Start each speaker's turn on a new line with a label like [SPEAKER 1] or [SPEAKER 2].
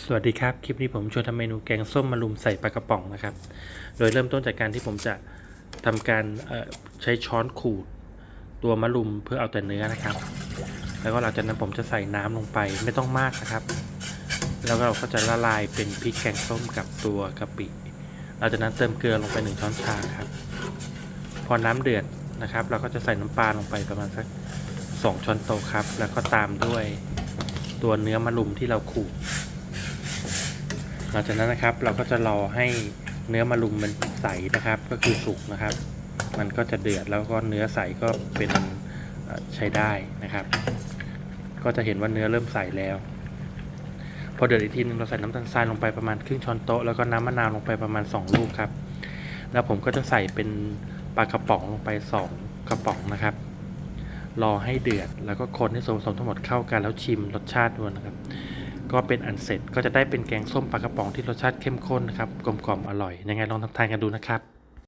[SPEAKER 1] สวัสดีครับ คลิปนี้ผมชวนทำเมนูแกงส้มมะรุมใส่ปลากระป๋องนะครับ โดยเริ่มต้นจากการที่ผมจะทำการใช้ช้อนขูด ตัวมะรุมเพื่อเอาแต่เนื้อนะครับ แล้วก็หลังจากนั้นผมจะใส่น้ำลงไปไม่ต้องมากนะครับ แล้วเราก็จะละลายเป็นพริกแกงส้มกับตัวกะปิหลังจากนั้นเติมเกลือลงไปหนึ่งช้อนชาครับ พอน้ำเดือดนะครับ เราก็จะใส่น้ำปลาลงไปประมาณสักสองช้อนโต๊ะครับ แล้วก็ตามด้วยตัวเนื้อมะรุมที่เราขูด หลังจากนั้นนะครับเราก็จะรอให้เนื้อมะรุมมันใสนะครับ ก็คือสุกนะครับ มันก็จะเดือดแล้วก็เนื้อใสก็เป็นใช้ได้นะครับ ก็จะเห็นว่าเนื้อเริ่มใสแล้ว พอเดือดอีกทีนึงเราใส่น้ำตาลทรายลงไปประมาณครึ่งช้อนโต๊ะแล้วก็น้ำมะนาวลงไปประมาณ 2 ลูกครับ แล้วผมก็จะใส่เป็นปลากระป๋องลงไป 2 กระป๋องนะครับรอให้เดือดแล้วก็คนให้ส่วนผสมทั้งหมดเข้ากันแล้วชิมรสชาติดูนะครับ ก็เป็นอันเสร็จก็จะได้เป็นแกงส้มปลากระป๋องที่รสชาติเข้มข้นนะครับกลมกล่อมอร่อยยังไงลองทำทานกันดูนะครับ